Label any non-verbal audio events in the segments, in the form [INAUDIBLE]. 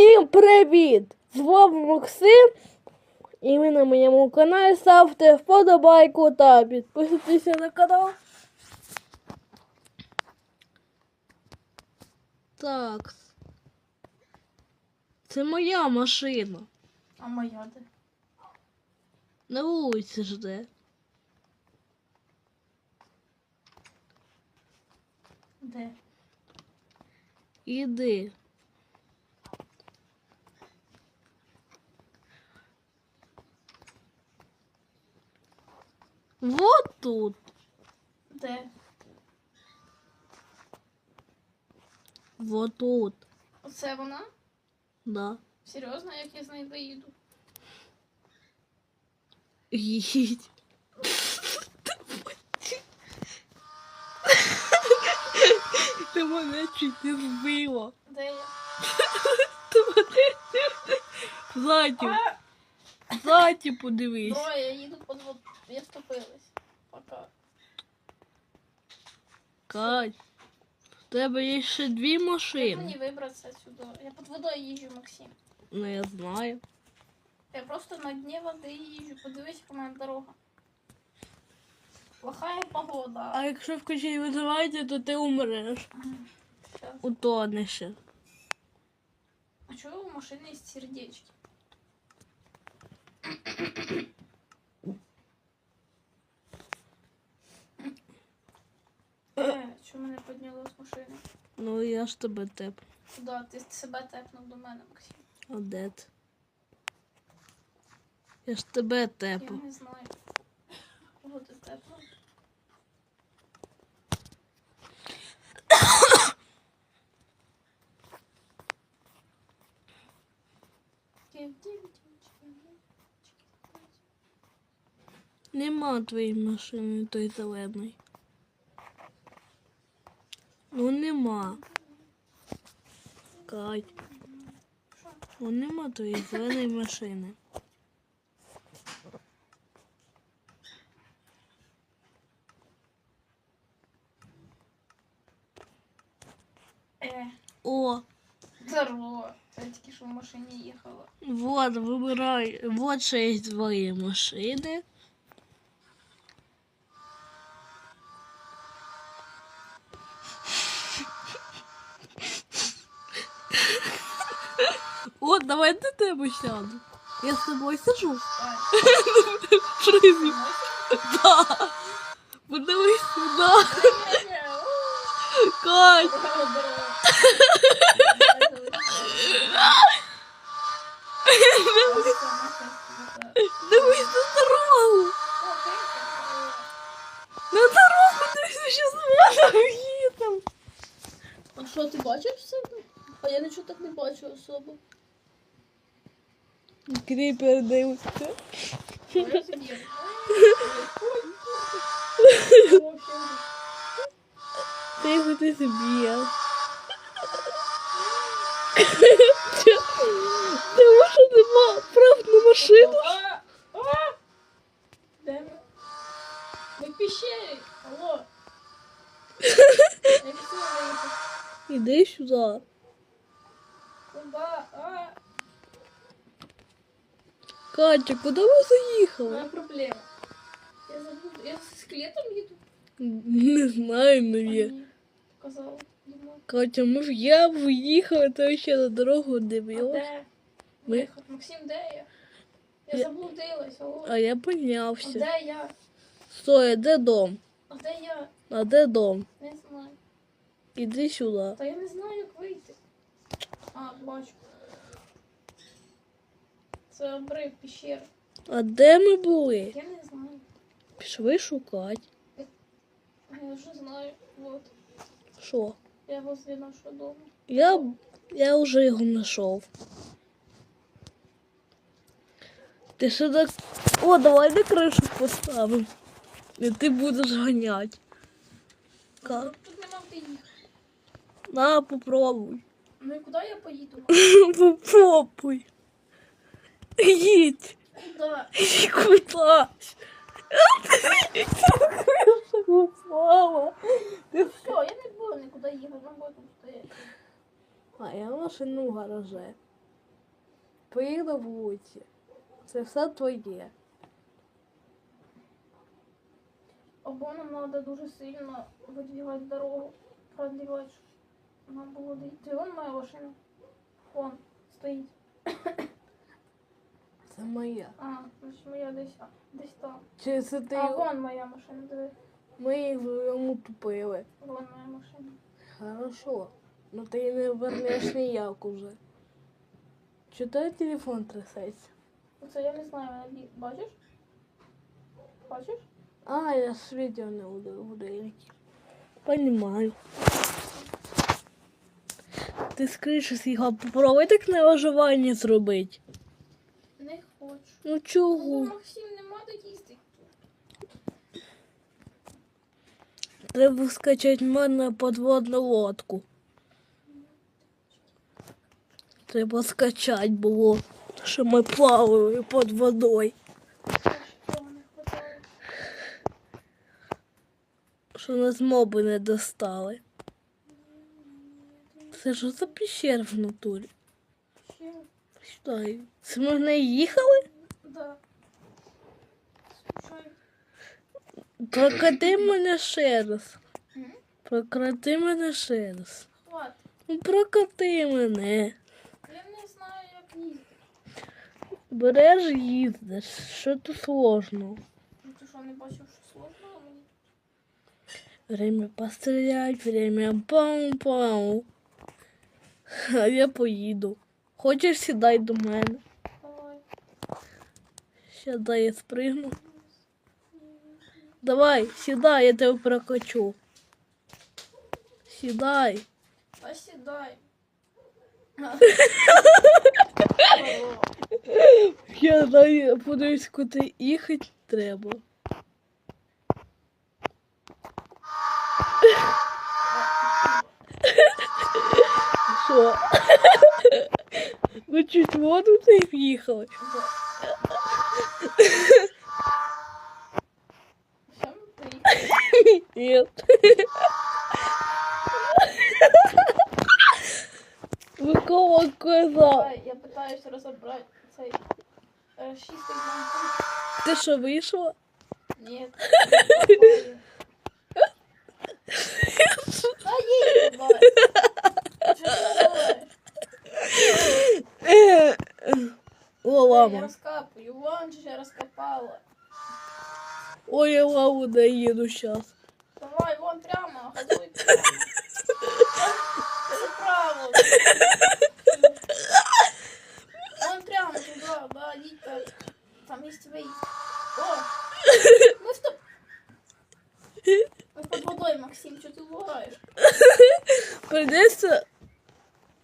Всім привіт! З вами Максим. І ви на моєму каналі ставте вподобайку та підписуйтесь на канал. Так. Це моя машина. А моя де? На вулиці жде. Де? Іди. Вот тут. Де? Вот тут. Оце вона? Да. Серйозно, як я з нею доїду? Їдь. Ти мене чуть не збила. Де я? Ти мене Ззаді. Ззаді подивись. Бро, я їду под вод. Я стопилась. Пока. Кать. В тебе є ще дві Як машини. мені вибратися сюди? Я під водою їжджу, Максим. Ну я знаю. Я просто на дні води їжджу. Подивись, яка в мене дорога. Плохая погода. А якщо включить визивається, то ти умреш. Щас. Утонеш. А чого у машини є сердечки? Е, [LAUGHS] що мене підняло з машини? Ну я ж тебе теп. Куди? Ти себе тепнув до мене, Максим. А де ти? Я ж тебе Я не знаю. Кого ти тепнув? Нема твоєї машини, той зелений. Ну нема. Кать. Ну нема твоєї зеленої машини. Е, О, здорово. Я тільки що в машині їхала. вот, вибирай. Вот є твої машини. О, давай до тебе сяду. Я з тобою сижу. Ай, Привіт. Да. Подивись сюди. Кать. Дивись на дорогу. На дорогу дивись, що зможемо їдемо. А що, ти бачиш все? А я нічого так не бачу особо. Кріпер дивиться. Тихо ти собі. Тому що нема прав на машину. Ми? В пещері. Алло. [LAUGHS] Іди сюди. Куда? А, Катя, куди ви заїхали? моя проблема. Я забуду. Я з скелетом їду? Не знаю, навіть. Ні, Катя, в я виїхали, то ще на дорогу А дивилась. де? Ми-. Максим, де я? Я Я- заблудилась. Алло. А я А піднявся. де я? Стой, а де дом? А де я? А де дом? Не знаю. Іди сюди. Та я не знаю, як вийти. А, бачу. Це обрив пещери. А де ми були? Я не знаю. Пішли шукати. Я вже знаю. Вот. Що? Я возле нашого дому. Я, я вже його знайшов. Ти ще так. О, давай на кришу поставимо. І ти будеш ганяти. Как? Тут нема де їхати. На, попробуй. Ну і куди я поїду? [LAUGHS] Попробуй. Їдь. Кудись. Упала. Ти Все, я не буду нікуди їхати, нам буде тут стояти. А я машину в гараже. Пий на вулиці. Це все твоє. Або нам треба дуже сильно видвігати дорогу, продлівати, щоб нам було дійти. Вон моя машина. Вон стоїть. Це моя. А, значить моя десь, а, десь там. Чи це ти А, вон моя машина, диви. ми їх йому тупили? Вон моя машина. Хорошо. Ну ти не вернеш ніяк уже. Чи той телефон трясеться? Оце я не знаю, бі- бачиш? Бачиш? А, я ж відео не буду будильники. Понимаю. Ти скоріше його попробуй так на виживання зробити. Хочу. Ну Ну, чого? Максим, нема де їсти. Треба скачати в мене подводну лодку. Треба скачати було, що ми плавали під водою. Що нас моби не достали. Це що за пещера в натурі? Ще? Це ми в неї їхали? Да. Прокати мене ще раз. Прокати мене ще раз. Ну прокати мене. Я не знаю, як їздити. Береш їздиш. Що тут сложно? Ну ти що, не бачив, що сложно мені? Время пострілять, время пам-пам. А я поїду. Хочеш сідай до мене. Сідай, я спригну. Давай, сідай, я тебе прокачу. Сідай. Та сідай. [LAUGHS] Я дай подивлюсь, куди їхати треба. [LAUGHS] Що? [LAUGHS] Ви чуть в воду не в'їхали? Все, ми приїхали. Кого казав? Я питаюся розібрати цей е, шістий банк. Ти що вийшла? Ні. [LAUGHS] О, Я лама. розкапую. Вон же я розкопала. Ой, я лаву доїду зараз. Давай, вон прямо, ходуй. Направо. [LAUGHS] Вон прямо туда, да, їдь так. Там есть выезд. О! Мы в топ... Мы под водой, Максим, что ты угораешь? Придеться.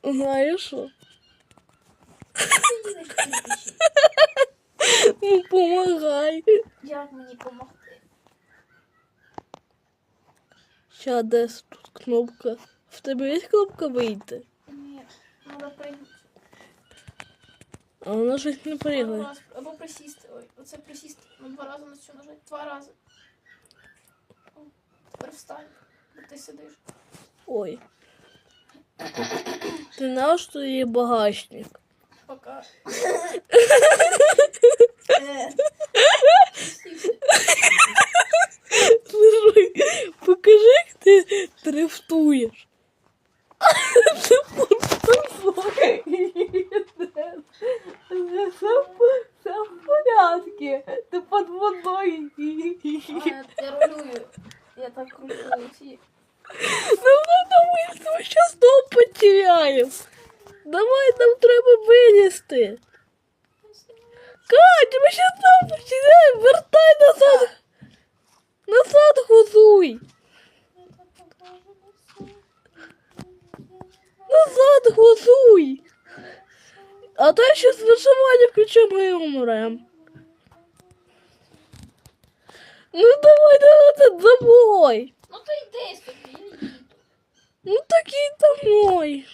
Знаєш що? Ну, помагай. Як мені помогти? Ща десь тут кнопка. В тебе є кнопка вийти? Ні, надо прыгнути. А вона щось не пригає. або присісти. Ой, оце присісти. Ну, два рази на цю нажати. Два рази. О, Тепер встань. Бо ти сидиш. Ой. Ти знав, що є багажник? Пока. [LAUGHS] Е. Присівся. Слушай, покажи, як ти дрифтуєш. Це просто Все, все в порядку. Ти під водою. А, Я рулюю. Я так кручу ці. Ну, думаю, що ми зараз знову потеряємо. Давай, нам треба вилізти. Катя, ми зараз знову потеряємо. Вертай назад. Назад гузуй. Назад гузуй. А то зараз виживання включимо і умрем. Ну давай, давай, домой. Ну то йди собі. Ну так і домой.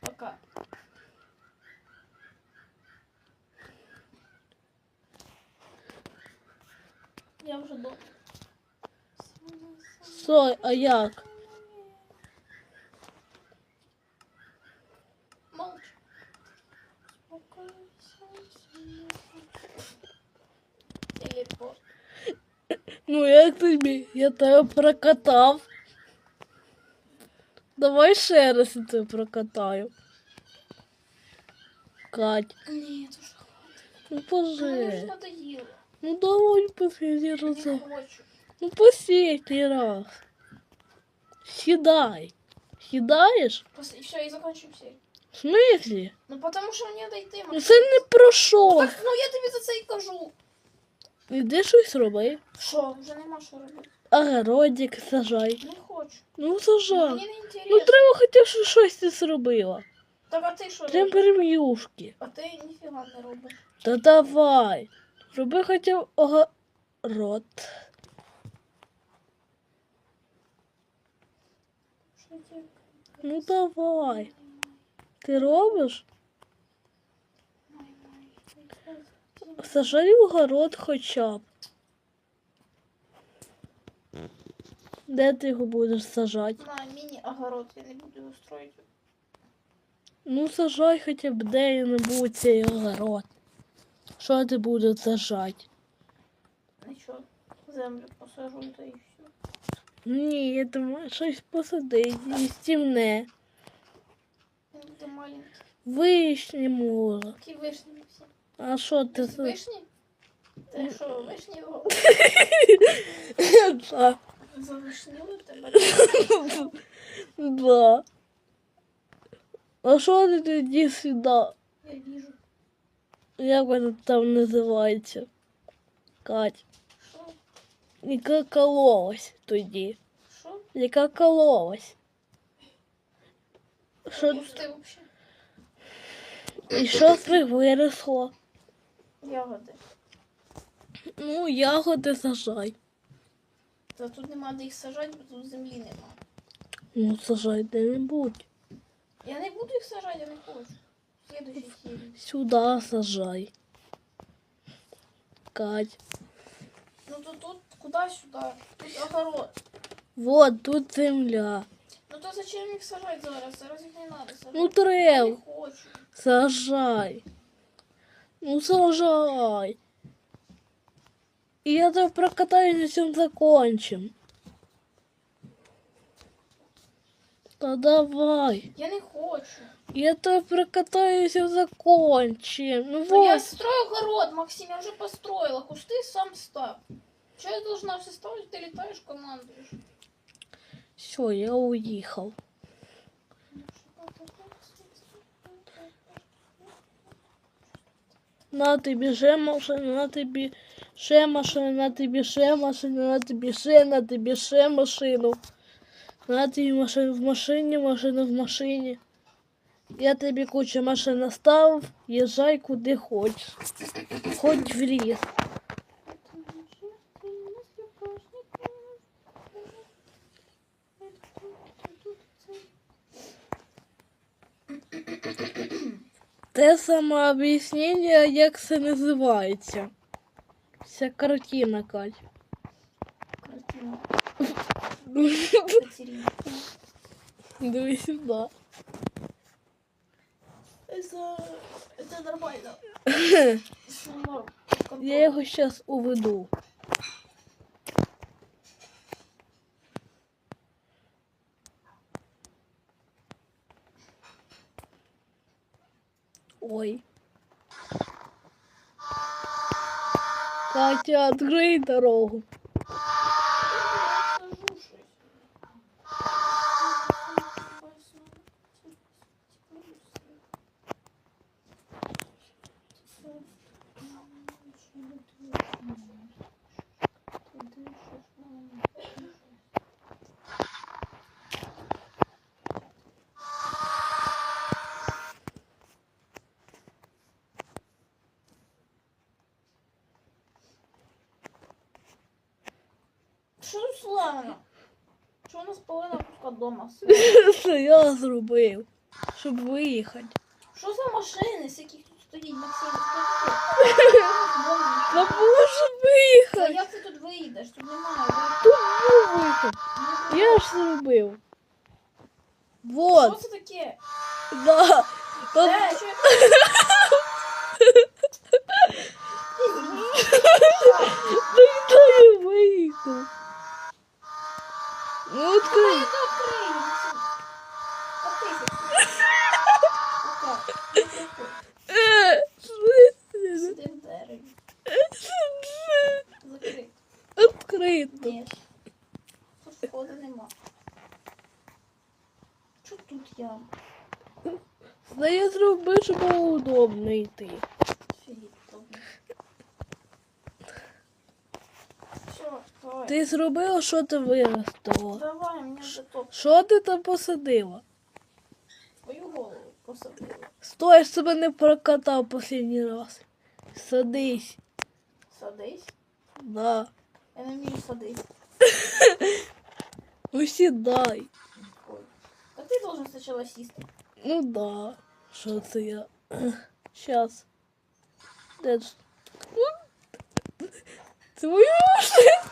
Пока. Я вже дома. Сой, а як? Молча. просто. Ну як тобі? Я тебе прокатав. Давай ще раз я тебе прокатаю. Кать, Ні, дуже ну пожи. Ну давай последний раз. Ну последний раз. Сідай. Сідаєш? Пос- Все, і закончим серію. В смысле? Ну потому що мені дойти, Ну це не про що. Так, ну я тобі за це і кажу. Іди щось роби. Що, вже нема що робити. Огородик сажай. Не хочу. Ну сажай. Мені не інтересно. Ну треба хоча б щось ти зробила. Так, а ти що Прям робиш? перем'юшки. А ти ніфіга не робиш. Та давай. Роби хоча б огород. Що ти? Ну давай. Ти робиш? Сажай огород хоча б. Де ти його будеш сажати? На міні-огород, я не буду його строїти. Ну сажай хоча б де-небудь цей огород. Що ти будеш сажати? Нічого, землю посажу та і все. Ні, ти маєш щось посадити і стімне. Вишні може. Які вишні всі. А що ти Ти вишні? Ти що, вишні його Да. завишнили тебе? Да. А що ти тоді сюди? Я віжу. Як воно там називається? Кать. Що? Яка кололась тоді? Що? Яка кололась? Що, Пусти взагалі. і що з них виросло? Ягоди. Ну, ягоди сажай. Та тут нема де їх сажати, бо тут землі нема. Ну, сажай де-небудь. Я не буду їх сажати, я не хочу. В следующей серії. Сюди сажай. Кать. Ну то тут куди сюди? Тут огород. Вот тут земля. Ну то зачем їх сажати зараз? Зараз їх не треба сажати. Ну, я не хочу. Сажай. Ну, сажай. И я тебя прокатаю, на всем закончим. Да давай. Я не хочу. Я тебя прокатаю, и закончим. Ну Ну, я вот. строю огород, Максим, я уже построила. Кусты сам ставь. Че я должна все ставить? Ты летаешь, командуешь. Все, я уехал. На тобі ще машина, на тобі ще машина, на тобі ще машина, на тобі ще, на тобі ще машину. На тобі машину в машині, машина в машині. Я тобі кучу машин наставив, їжджай куди хочеш. Хоч в ліс. Те саме об'яснення, як це називається. Вся картина, Кать. Картина. Дивись сюди. Это нормально. Я його зараз уведу. Ой. Катя, открой дорогу. Що тут славно? Що у нас половина куска дома? Це [LAUGHS] я зробив, щоб виїхати. Що за машини, з яких тут стоїть Максим? Та можу Та виїхати. як ти тут виїдеш? Тут немає. Тут був вихід. Я ж зробив. Що Вот, це таке? да. Та Е, що... Да й я вийду. Ну, відкрий. Это открой, Максим. Откройся. Отак. Е, в смислі? Сиди в дереві. Закрий. Відкрито. Ні. Тут входу нема. Чого тут я? Да я зробив, щоб було удобно йти. Фігіть добре. Все, давай. Ти зробила, що ти виростила? Давай, мені вже топ. Що ти там посадила? Твою голову посадили. Стой, я не прокатав останній раз. Садись. Садись. Да. Я не вмію садись. Ну [LAUGHS] сідай. Ой. Ти должен спочатку сісти. Ну да. Що це я? [CLEARS THROAT] Щас. Де ж? Це моя машина.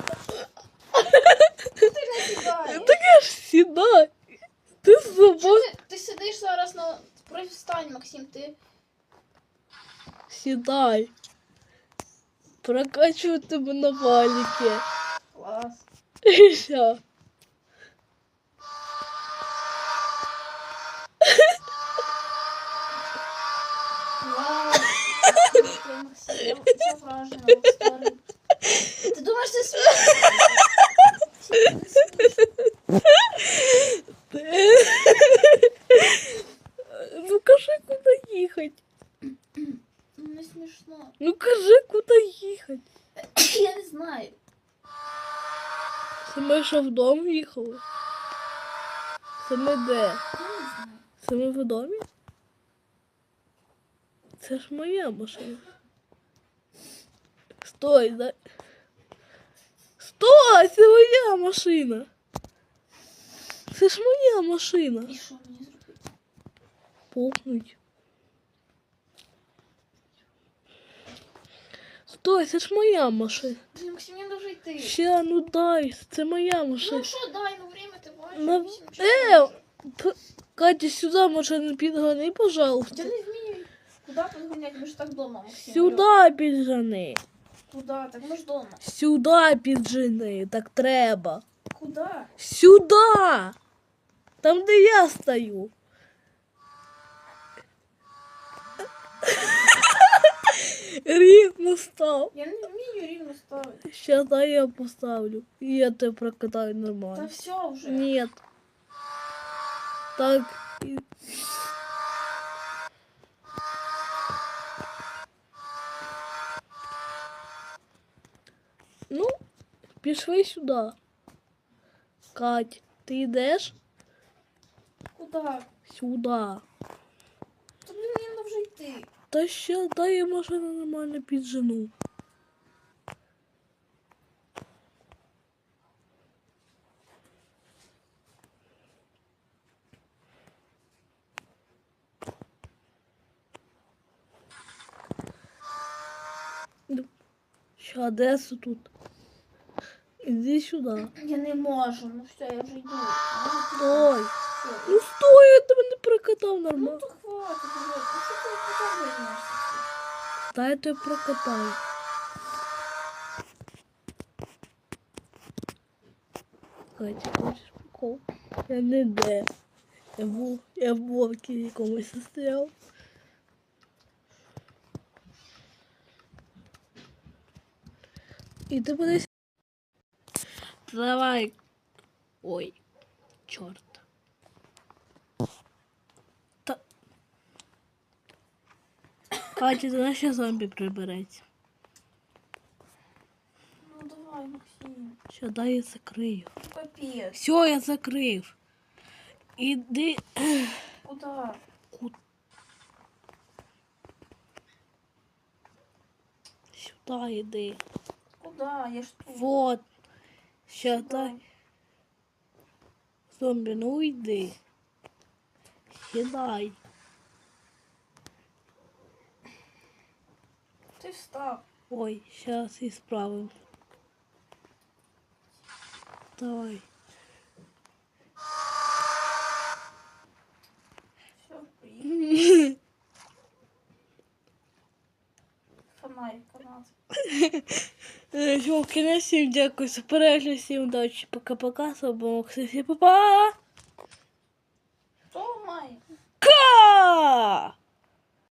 Ти не сідаєш. Так я ж сідай. Ти Чого забув. ти, ти сидиш зараз на... Привстань, Максим, ти... Сідай. Прокачу тебе на валіки. Клас. Ща. Вау. Ти, Максим, я я вражена, старий. Ти думаєш, ти смієш? Ну кажи, куди їхати. Ну, Не смішно. Ну кажи, куди їхати. Я не знаю. Це ми що вдома їхали? Це де? Це ми в домі? Це ж моя машина. Стой, да. Стой, це моя машина. Це ж моя машина. І що мені зробити? Пухнуть. Стой, це ж моя машина. Блін, Максим, мені дуже йти. Ще, ну дай, це моя машина. Ну що, дай, ну время ти бачиш. На- Максим, Е, Катя, сюди машину підгони, пожалуйста. Я не вмію. Куди підганяти? Ми ж так вдома, Максим. Сюди піджени. Куди? Так ми ж вдома. Сюди піджени, так треба. Куди? Сюди! Там, де я стою. Рівно став. Я не вмію рівно ставити. Щас дай я поставлю. І я тебе прокатаю Та нормально. все вже. Нет. Так. і- Ну, пішли сюди. Кать, ти йдеш Куди? сюди. Та блін, мені треба вже йти. Та ще дай я машину нормально піджену. Ще Одесу тут. Іди сюди. Я не можу. Ну все, я вже йду. Стой. Ну стой, я тебе не прокатав Ну нормально. то хватить. Ну що ти займаєшся? Дай я тебе прокатаю. Катя, хочеш прикол? Я не де. Я був, я в вовки якомусь застряв. І ти будеш. Давай. Ой, чорт. Та... Катя, знаєш, що зомбі прибереться. Ну давай, Максим. Що дай я закрию. Капець. Все, я закрив. Іди. Куди? Сюди йди. Куди? Я ж тут. Вот. Ще Сюди. дай. Зомбі, ну йди. Сідай. Ти встав. Ой, зараз і справимо. Давай. Все, канал. Е, Що, кінець всім дякую за перегляд, всім удачі, пока-пока, з Ксисі, па-па! Ка!